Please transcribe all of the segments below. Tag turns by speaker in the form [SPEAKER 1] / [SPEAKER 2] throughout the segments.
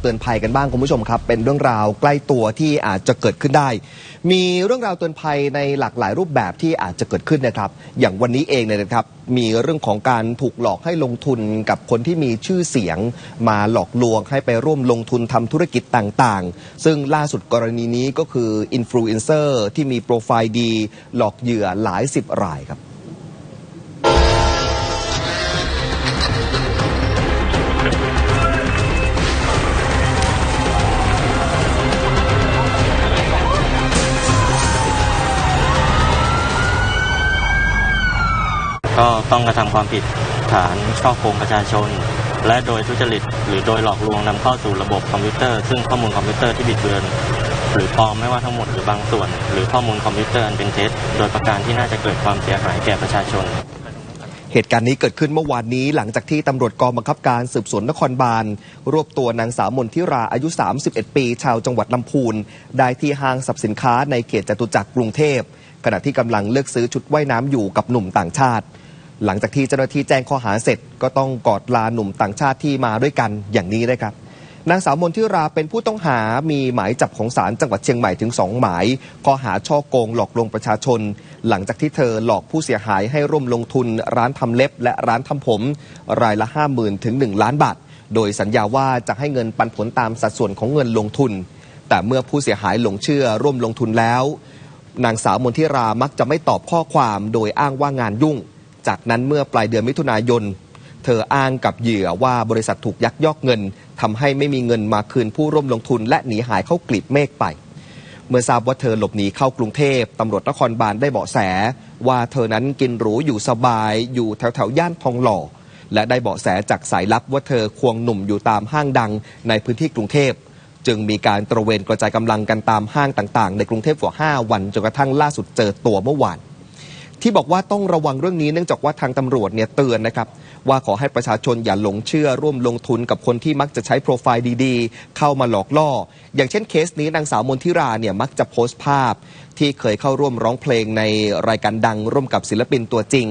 [SPEAKER 1] เตือนภัยกันบ้างคุณผู้ชมครับ เป็นเรื่องราวใกล้ตัวที่อาจจะเกิดขึ้นได้ มีเรื่องราวเตือนภัยในหลากหลายรูปแบบที่อาจจะเกิดขึ้นนะครับ อย่างวันนี้เองเนี่ยนะครับ มีเรื่องของการถูกหลอกให้ลงทุนกับคนที่มีชื่อเสียง มาหลอกลวงให้ไปร่วมลงทุนทำธุรกิจต่างๆ ซึ่งล่าสุดกรณีนี้ก็คืออินฟลูเอนเซอร์ที่มีโปรไฟล์ดี หลอกเหยื่อหลายสิบรายครับ
[SPEAKER 2] ก็ต้องกระทำความผิดฐานช่อโกงประชาชน และโดยทุจริต หรือโดยหลอกลวงนำเข้าสู่ระบบคอมพิวเตอร์ ซึ่งข้อมูลคอมพิวเตอร์ที่บิดเบือนหรือปลอมไม่ว่าทั้งหมดหรือบางส่วน หรือข้อมูลคอมพิวเตอร์อันเป็นเท็จโดยประการที่น่าจะเกิดความเสียหายแก่ประชาชน
[SPEAKER 1] เหตุการณ์นี้เกิดขึ้นเมื่อวานนี้หลังจากที่ตำรวจกองบังคับการสืบสวนนครบาล รวบตัวนางสาวมนทิราอายุ 31 ปี ชาวจังหวัดลำพูน ได้ที่ห้างสรรพสินค้าในเขตจตุจักรกรุงเทพ ขณะที่กำลังเลือกซื้อชุดว่ายน้ำอยู่กับหนุ่มต่างชาติ หลังจากที่เจ้าหน้าที่แจ้งข้อหาเสร็จ ก็ต้องกอดลาหนุ่มต่างชาติที่มาด้วยกันอย่างนี้นะครับนางสาวมนทิราเป็นผู้ต้องหา มีหมายจับของศาลจังหวัดเชียงใหม่ถึง 2 หมาย ข้อหาช่อโกงหลอกลวงประชาชน หลังจากที่เธอหลอกผู้เสียหายให้ร่วมลงทุนร้านทำเล็บ และร้านทำผม รายละ 50,000ถึง 1 ล้านบาท โดยสัญญาว่าจะให้เงินปันผลตามสัดส่วนของเงินลงทุน แต่เมื่อผู้เสียหายหลงเชื่อร่วมลงทุนแล้ว นางสาวมนทิรามักจะไม่ตอบข้อความโดยอ้างว่างานยุ่ง จากนั้นเมื่อปลายเดือนมิถุนายน เธออ้างกับเหยื่อว่าบริษัทถูกยักยอกเงินทำให้ไม่มีเงินมาคืนผู้ร่วมลงทุน และหนีหายเข้ากลีบเมฆไป เมื่อทราบว่าเธอหลบหนีเข้ากรุงเทพตำรวจนครบาลได้เบาะแส ว่าเธอนั้นกินหรูอยู่สบาย อยู่แถวแถวๆย่านทองหล่อ และได้เบาะแสจากสายลับว่าเธอควงหนุ่มอยู่ตามห้างดังในพื้นที่กรุงเทพ จึงมีการตระเวนกระจายกำลังกันตามห้างต่างๆ ในกรุงเทพกว่า 5 วันจนกระทั่งล่าสุดเจอตัวเมื่อวาน ที่บอกว่าต้องระวังเรื่องนี้เนื่องจากว่าทางตำรวจเนี่ยเตือนนะครับ ว่าขอให้ประชาชนอย่าหลงเชื่อร่วมลงทุนกับคนที่มักจะใช้โปรไฟล์ดีๆ เข้ามาหลอกล่อ อย่างเช่นเคสนี้นางสาวมนทิราเนี่ยมักจะโพสต์ภาพ ที่เคยเข้าร่วมร้องเพลงในรายการดังร่วมกับศิลปินตัวจริง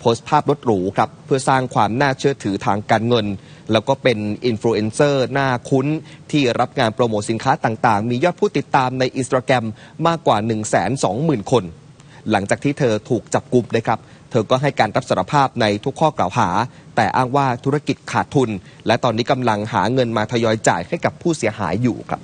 [SPEAKER 1] โพสต์ภาพรถหรูครับเพื่อสร้างความน่าเชื่อถือทางการเงิน แล้วก็เป็นอินฟลูเอนเซอร์หน้าคุ้น ที่รับงานโปรโมทสินค้าต่างๆ มียอดผู้ติดตามในอินสตาแกรมมากกว่า 1 2 0 0 0 0 คน หลังจากที่เธอถูกจับกลุ่มนะครับ เธอก็ให้การรับสารภาพในทุกข้อกล่าวหา แต่อ้างว่าธุรกิจขาดทุน และตอนนี้กำลังหาเงินมาทยอยจ่ายให้กับผู้เสียหายอยู่ครับ